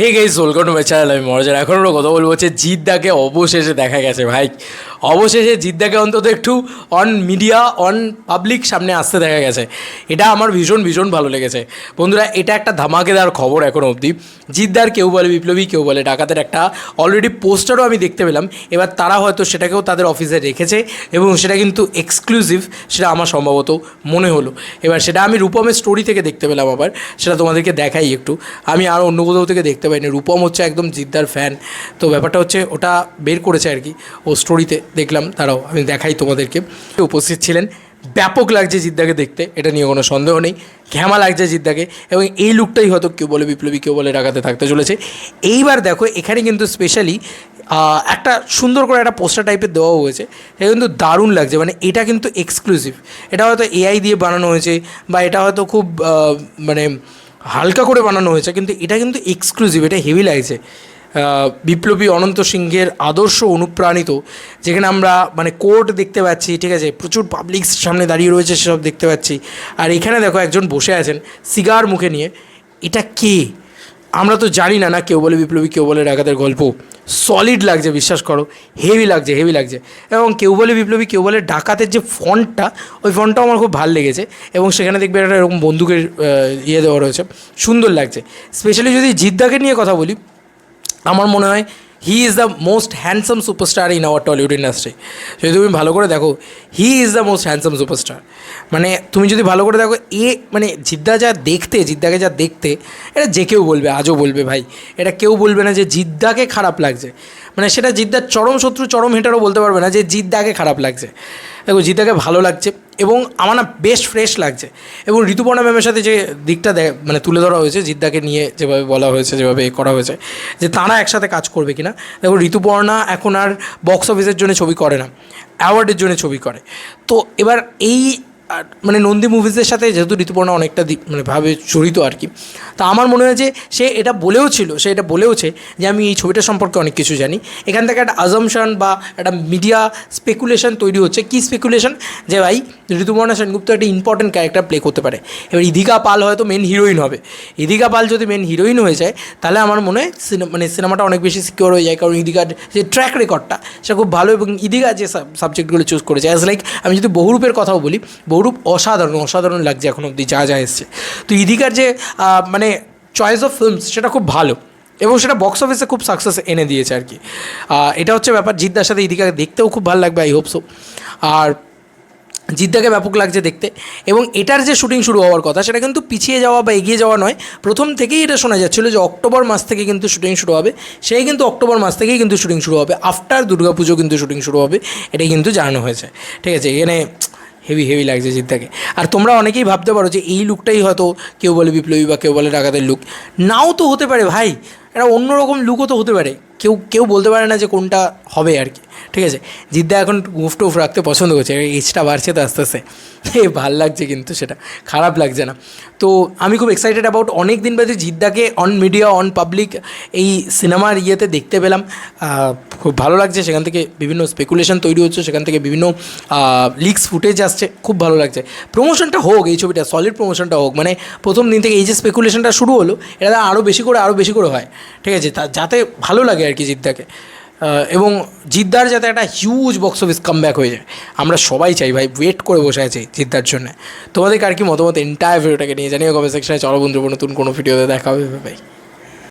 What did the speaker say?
Hey guys welcome to my channel আমি মহারাজার এখন আমরা কথা বলব হচ্ছে জিদ্দাকে অবশেষে দেখা গেছে ভাই। অবশেষে জিদ্দাকে অন্তত একটু অন মিডিয়া অন পাবলিক সামনে আসতে দেখা গেছে। এটা আমার ভীষণ ভীষণ ভালো লেগেছে। বন্ধুরা, এটা একটা ধামাকেদার খবর এখন অবধি। জিদ্দার কেউ বলে বিপ্লবী, কেউ বলে ডাকাতের একটা অলরেডি পোস্টারও আমি দেখতে পেলাম। এবার তারা হয়তো সেটাকেও তাদের অফিসে রেখেছে এবং সেটা কিন্তু এক্সক্লুসিভ সেটা আমার সম্ভবত মনে হলো। এবার সেটা আমি রূপমের স্টোরি থেকে দেখতে পেলাম আবার। সেটা তোমাদেরকে দেখাই একটু। আমি আর অন্য কোথাও থেকে দেখতে পাইনি রূপম হচ্ছে একদম জিদ্দার ফ্যান তো ব্যাপারটা হচ্ছে ওটা বের করেছে আর কি। ও স্টোরিতে দেখলাম। তারাও আমি দেখাই তোমাদেরকে। উপস্থিত ছিলেন। ব্যাপক লাগছে জিদ্দাকে দেখতে। এটা নিয়ে কোনো সন্দেহ নেই। ঘ্যামা লাগছে জিদ্দাকে। এবং এই লুকটাই হয়তো কেউ বলে বিপ্লবী, কেউ বলে ডাকাতে থাকতে চলেছে। এইবার দেখো, এখানে কিন্তু স্পেশালি একটা সুন্দর করে একটা পোস্টার টাইপের দেওয়া হয়েছে। এটা কিন্তু দারুণ লাগছে। মানে এটা কিন্তু এক্সক্লুসিভ এটা হয়তো এআই দিয়ে বানানো হয়েছে। বা এটা হয়তো খুব মানে হালকা করে বানানো হয়েছে, কিন্তু এটা কিন্তু এক্সক্লুসিভ এটা হেভি লাগছে। বিপ্লবী অনন্ত সিংহের আদর্শ অনুপ্রাণিত, যেখানে আমরা মানে কোর্ট দেখতে পাচ্ছি, ঠিক আছে, প্রচুর পাবলিক সামনে দাঁড়িয়ে রয়েছে, সেসব দেখতে পাচ্ছি। আর এখানে দেখো একজন বসে আছেন সিগার মুখে নিয়ে। এটা কে? আমরা তো জানি না না কেউ বলে বিপ্লবী, কেউ বলে ডাকাতের গল্প। সলিড লাগছে, বিশ্বাস করো। হেভি লাগছে হেভি লাগছে। এবং কেউ বলে বিপ্লবী, কেউ বলে ডাকাতের যে ফন্টটা, ওই ফন্টটাও আমার খুব ভালো লেগেছে। এবং সেখানে দেখবে একটা এরকম বন্দুকের ইয়ে দেওয়া রয়েছে। সুন্দর লাগছে। স্পেশালি যদি জিদ্দাকে নিয়ে কথা বলি, আমার মনে হয় he is the most handsome superstar in our Tollywood industry যদি তুমি ভালো করে দেখো he is the most handsome superstar মানে তুমি যদি ভালো করে দেখো, এ মানে জিদ্দা যা দেখতে, জিদ্দাকে যা দেখতে, এটা যে কেউ বলবে, আজও বলবে ভাই। এটা কেউ বলবে না যে জিদ্দাকে খারাপ লাগছে। মানে সেটা জিদ্দার চরম শত্রু, চরম হেটারও বলতে পারবে না যে জিদ্দাকে খারাপ লাগছে। দেখো, জিদ্দাকে ভালো লাগছে এবং আমার না বেশ ফ্রেশ লাগছে এবং ঋতুপর্ণা ম্যামের সাথে যে দিকটা মানে তুলে ধরা হয়েছে, জিদ্দাকে নিয়ে যেভাবে বলা হয়েছে, যেভাবে এ করা হয়েছে, যে তারা একসাথে কাজ করবে কিনা। দেখো, ঋতুপর্ণা এখন আর বক্স অফিসের জন্য ছবি করে না অ্যাওয়ার্ডের জন্য ছবি করে। তো এবার এই আর মানে নন্দী মুভিজের সাথে যেহেতু ঋতুপর্ণা অনেকটা মানে ভাবে জড়িত আর কি, তা আমার মনে হয় যে সে এটা বলেও ছিল, সে এটা বলেওছে যে আমি এই ছবিটা সম্পর্কে অনেক কিছু জানি। এখান থেকে একটা আজামশন বা একটা মিডিয়া স্পেকুলেশন তৈরি হচ্ছে। কি স্পেকুলেশন যে ভাই, ঋতুপর্ণা সেনগুপ্ত একটা ইম্পর্টেন্ট ক্যারেক্টার প্লে করতে পারে। এবার ইদিকা পাল হয়তো মেন হিরোইন হবে। ইদিকা পাল যদি মেন হিরোইন হয়ে যায়, তাহলে আমার মনে হয় সিনে- মানে সিনেমাটা অনেক বেশি সিকিওর হয়ে যায়। কারণ ইদিকার যে ট্র্যাক রেকর্ডটা সেটা খুব ভালো এবং ইদিকা যে সাবজেক্টগুলো চুজ করেছে। অ্যাজ লাইক আমি যদি বহুরূপের কথাও বলি বহুরূপ অসাধারণ অসাধারণ লাগছে এখন অবধি, যা যা এসছে। তো ইদিকার যে মানে চয়েস অফ ফিল্মস সেটা খুব ভালো এবং সেটা বক্স অফিসে খুব সাকসেস এনে দিয়েছে আর কি। এটা হচ্ছে ব্যাপার, জিদ্দার সাথে ইদিকাকে দেখতেও খুব ভালো লাগবে আই হোপসো আর জিদ্দাকে ব্যাপক লাগছে দেখতে এবং এটার যে শুটিং শুরু হওয়ার কথা, সেটা কিন্তু পিছিয়ে যাওয়া বা এগিয়ে যাওয়া নয়। প্রথম থেকেই এটা শোনা যাচ্ছিল যে অক্টোবর মাস থেকে কিন্তু শুটিং শুরু হবে, সেই কিন্তু অক্টোবর মাস থেকেই কিন্তু শুটিং শুরু হবে। আফটার দুর্গাপুজো কিন্তু শুটিং শুরু হবে এটাই কিন্তু জানানো হয়েছে। ঠিক আছে, এখানে হেভি হেভি লাগছে জিদ্দাকে। আর তোমরা অনেকেই ভাবতে পারো যে এই লুকটাই হয়তো কেউ বলে বিপ্লবী বা কেউ বলে ডাকাতের লুক নাও তো হতে পারে ভাই এটা অন্যরকম লুকও তো হতে পারে। কেউ কেউ বলতে পারে না যে কোনটা হবে আর কি। ঠিক আছে? জিদ্দা এখন গুফ টুফ রাখতে পছন্দ করছে এজটা বাড়ছে তো আস্তে আস্তে। এ, ভালো লাগছে কিন্তু সেটা, খারাপ লাগছে না। তো আমি খুব এক্সাইটেড অ্যাবাউট অনেক দিন বাদে জিদ্দাকে অন মিডিয়া অন পাবলিক এই সিনেমার ইয়েতে দেখতে পেলাম। খুব ভালো লাগছে। সেখান থেকে বিভিন্ন স্পেকুলেশন তৈরি হচ্ছে। সেখান থেকে বিভিন্ন লিক্স ফুটেজ আসছে। খুব ভালো লাগছে। প্রমোশনটা হোক, এই ছবিটা সলিড প্রমোশনটা হোক মানে প্রথম দিন থেকে এই যে স্পেকুলেশনটা শুরু হলো, এটা আরও বেশি করে আরও বেশি করে হয়। ঠিক আছে? তা, যাতে ভালো লাগে আর কি জিদ্দাকে। এবং জিদ্দার যাতে একটা huge box office comeback হয়ে যায়। আমরা সবাই চাই ভাই ওয়েট করে বসে আছি জিদ্দার জন্য। তোমাদের আর কি মতামত? এন্টায়ার ভিডিওটাকে নিয়ে জানিও কবে সেকশনে চলো বন্ধু নতুন কোনো ভিডিওতে দেখা হবে। ভাই